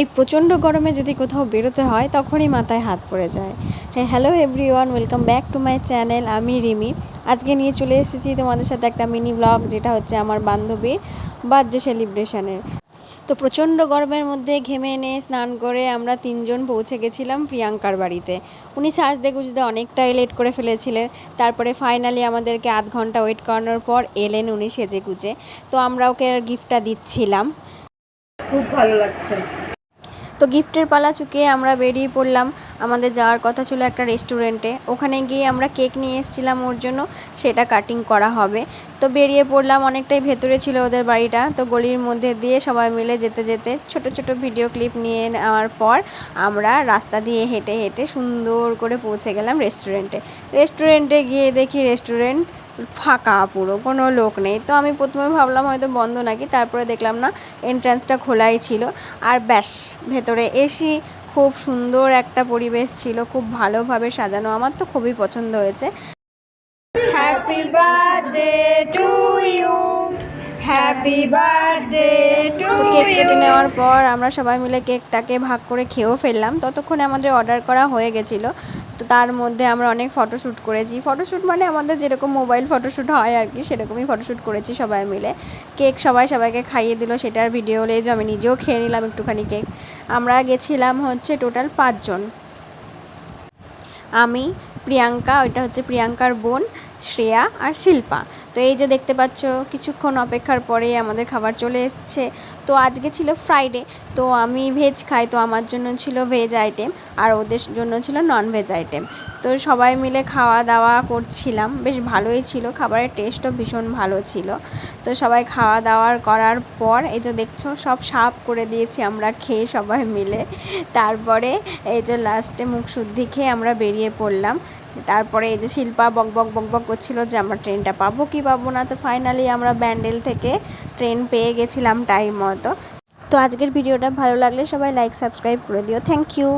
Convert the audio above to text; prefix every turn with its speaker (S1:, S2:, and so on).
S1: এই প্রচণ্ড গরমে যদি কোথাও বেরোতে হয়, তখনই মাথায় হাত পড়ে যায়। হ্যাঁ hello everyone welcome back to my channel আমি রিমি। আজকে নিয়ে চলে এসেছি তোমাদের সাথে একটা মিনি ব্লগ যেটা হচ্ছে আমার বান্ধবীর বার্থডে সেলিব্রেশনের তো প্রচণ্ড গরমের মধ্যে ঘেমে এনে স্নান করে আমরা তিনজন পৌঁছে গেছিলাম প্রিয়াঙ্কার বাড়িতে। উনি সাজতে গুজতে অনেকটাই লেট করে ফেলেছিলেন। তারপরে ফাইনালি আমাদেরকে আধ ঘণ্টা ওয়েট করানোর পর এলেন উনি সেজে গুজে। তো আমরা ওকে গিফটটা দিচ্ছিলাম।
S2: খুব ভালো লাগছে।
S1: তো গিফটের পালা চুকিয়ে আমরা বেরিয়ে পড়লাম। আমাদের যাওয়ার কথা ছিল একটা রেস্টুরেন্টে। ওখানে গিয়ে আমরা কেক নিয়ে এসেছিলাম ওর জন্য। সেটা কাটিং করা হবে। তো বেরিয়ে পড়লাম। অনেকটাই ভেতরে ছিল ওদের বাড়িটা। তো গলির মধ্যে দিয়ে সবাই মিলে যেতে যেতে ছোট ছোট ভিডিও ক্লিপ নিয়ে নেওয়ার পর আমরা রাস্তা দিয়ে হেঁটে হেঁটে সুন্দর করে পৌঁছে গেলাম রেস্টুরেন্টে। রেস্টুরেন্টে গিয়ে দেখি রেস্টুরেন্ট ফাঁকা পুরো, কোনো লোক নেই। তো আমি প্রথমে ভাবলাম হয়তো বন্ধ নাকি, তারপরে দেখলাম না এন্ট্রান্সটা খোলাই ছিল। আর ব্যাস, ভেতরে এসি খুব সুন্দর একটা পরিবেশ ছিল, খুব ভালোভাবে সাজানো। আমার তো খুবই পছন্দ হয়েছে।
S2: Happy birthday to you happy birthday to
S1: cake কেটে নেওয়ার পর আমরা সবাই মিলে কেকটাকে ভাগ করে খেয়েও ফেললাম। ততক্ষণে আমাদের অর্ডার করা হয়ে গেছিল। তো তার মধ্যে আমরা অনেক ফটোশ্যুট করেছি। ফটোশ্যুট মানে আমাদের যেরকম মোবাইল ফটোশ্যুট হয় আর কি সেরকমই ফটোশ্যুট করেছি সবাই মিলে। কেক সবাই সবাইকে খাইয়ে দিল সেটার ভিডিও লেজ আমি নিজেও খেয়ে নিলাম একটুখানি কেক। আমরা গেছিলাম হচ্ছে টোটাল পাঁচজন। আমি, প্রিয়াঙ্কা, ওইটা হচ্ছে প্রিয়াঙ্কার বোন, শ্রেয়া আর শিল্পা। তো এই যে দেখতে পাচ্ছ, কিছুক্ষণ অপেক্ষার পরে আমাদের খাবার চলে এসছে। তো আজকে ছিল ফ্রাইডে তো আমি ভেজ খাই, তো আমার জন্য ছিল ভেজ আইটেম আর ওদের জন্য ছিল নন ভেজ আইটেম তো সবাই মিলে খাওয়া দাওয়া করছিলাম, বেশ ভালোই ছিল, খাবারের টেস্টও ভীষণ ভালো ছিল। তো সবাই খাওয়া দাওয়ার করার পর, এই যে দেখছ, সব সাফ করে দিয়েছি আমরা খেয়ে সবাই মিলে। তারপরে এই যে লাস্টে মুখ শুদ্ধি খেয়ে আমরা বেরিয়ে পড়লাম। তারপরে এই যে শিল্পা বক বক বক বক করছিল যে, আমরা ট্রেনটা পাবো কি পাবো না? তো ফাইনালি আমরা ব্যান্ডেল থেকে ট্রেন পেয়ে গেছিলাম টাইম মতো। তো আজকের ভিডিওটা ভালো লাগলে সবাই লাইক সাবস্ক্রাইব করে দিও। Thank you